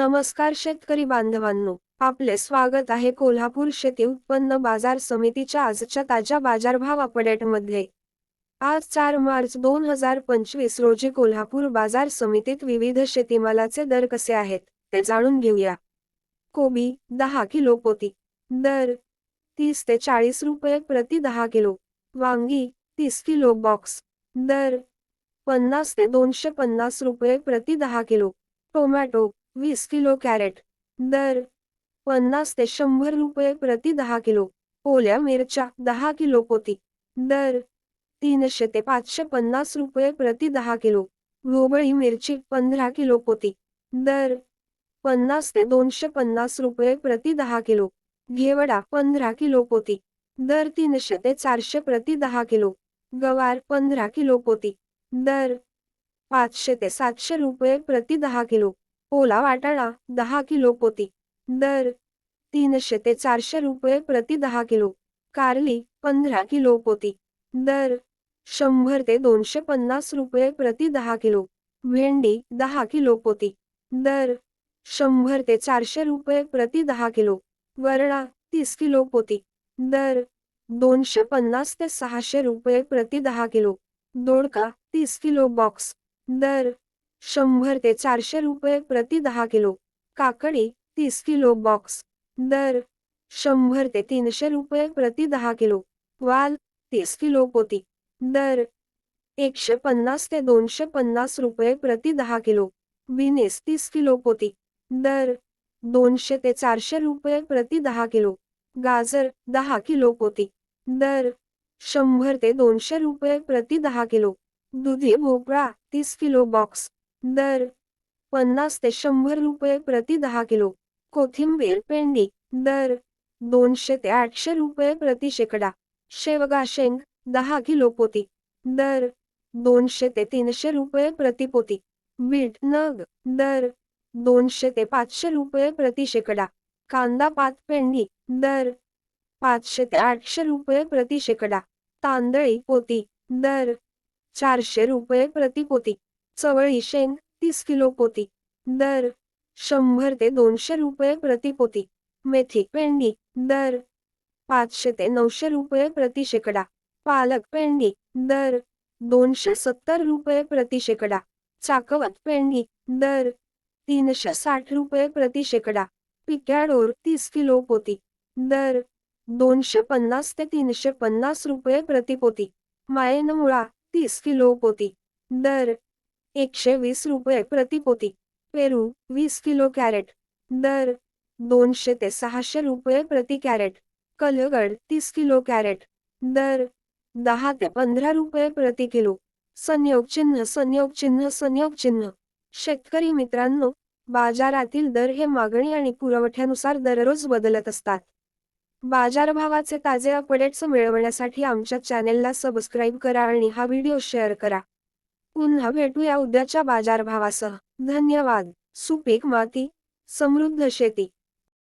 नमस्कार शेतकरी बांधवांनो आपले स्वागत आहे कोल्हापूर शेती उत्पन्न बाजार समितीच्या आजच्या ताज्या बाजारभाव अपडेटमध्ये. आज चार मार्च दोन हजार पंचवीस रोजी कोल्हापूर बाजार समितीत विविध शेतीमालाचे दर कसे आहेत ते जाणून घेऊया. कोबी दहा किलो पोती. दर तीस ते चाळीस रुपये प्रति दहा किलो. वांगी तीस किलो बॉक्स. दर पन्नास ते दोनशे पन्नास रुपये प्रति दहा किलो. टोमॅटो वीस किलो कॅरेट. दर पन्नास ते शंभर रुपये प्रति दहा किलो. ओल्या मिरच्या दहा किलो पोती. दर तीनशे ते पाचशे पन्नास रुपये प्रति दहा किलो. घोबळी मिरची पंधरा किलो पोती. दर पन्नास ते दोनशे पन्नास रुपये प्रति दहा किलो. घेवडा पंधरा किलो पोती. दर तीनशे ते चारशे प्रति दहा किलो. गवार पंधरा किलो पोती. दर पाचशे ते सातशे रुपये प्रति दहा किलो. ओला वाटाणा दहा किलो पोती. दर तीनशे ते चारशे रुपये प्रति दहा किलो. कारली पंधरा किलो पोती. दर शंभर ते दोनशे पन्नास रुपये प्रति दहा किलो. भेंडी दहा किलो पोती. दर शंभर ते चारशे रुपये प्रति दहा किलो. वरणा तीस किलो पोती. दर दोनशे पन्नास ते सहाशे रुपये प्रति दहा किलो. दोडका तीस किलो बॉक्स. दर शंभर ते चारशे रुपये प्रति दहा किलो. काकडी तीस किलो बॉक्स. दर शंभर ते तीनशे रुपये प्रति दहा किलो. वाल तीस किलो पोती. दर एकशे पन्नास ते दोनशे पन्नास रुपये प्रति दहा किलो. विनेस तीस किलो पोती. दर दोनशे ते चारशे रुपये प्रति दहा किलो. गाजर दहा किलो पोती. दर शंभर ते दोनशे रुपये प्रति दहा किलो. दुधी भोपळा तीस किलो बॉक्स. दर पन्नास ते शंभर रुपये प्रति दहा किलो. कोथिंबीर पेंडी. दर दोनशे ते आठशे रुपये प्रति शेकडा. शेवगा शेंग दहा किलो पोती. दर दोनशे ते तीनशे रुपये प्रति पोती. बीट नग. दर दोनशे ते पाचशे रुपये प्रति शेकडा. कांदा पात पेंडी. दर पाचशे ते आठशे रुपये प्रति शेकडा. तांदळी पोती. दर चारशे रुपये प्रति पोती. चवळी शेंग तीस किलो पोती. दर शंभर ते दोनशे रुपये प्रति पोती. मेथी पेंडी. दर पाचशे ते नऊशे रुपये प्रति शेकडा. पालक पेंडी. दर दोनशे सत्तर रुपये प्रति शेकडा. चाकवत पेंडी. दर तीनशे साठ रुपये प्रति शेकडा. पिक्याडोर तीस किलो पोती. दर दोनशे पन्नास ते तीनशे पन्नास रुपये प्रति पोती. मायनमुळा तीस किलो पोती. दर एकशे वीस रुपये प्रतिपोती पेरू वीस किलो कॅरेट. दर दोनशे ते सहाशे रुपये प्रति कॅरेट. कलगड तीस किलो कॅरेट. दर दहा ते पंधरा रुपये प्रति किलो. संयोग चिन्ह संयोग चिन्ह संयोग चिन्ह. शेतकरी मित्रांनो बाजारातील दर हे मागणी आणि पुरवठ्यानुसार दररोज बदलत असतात. बाजारभावाचे ताजे अपडेट्स मिळवण्यासाठी आमच्या चॅनेलला सबस्क्राईब करा आणि हा व्हिडिओ शेअर करा. पुन्हा भेटूया उद्याच्या बाजारभावासह. धन्यवाद. सुपीक माती. समृद्ध शेती.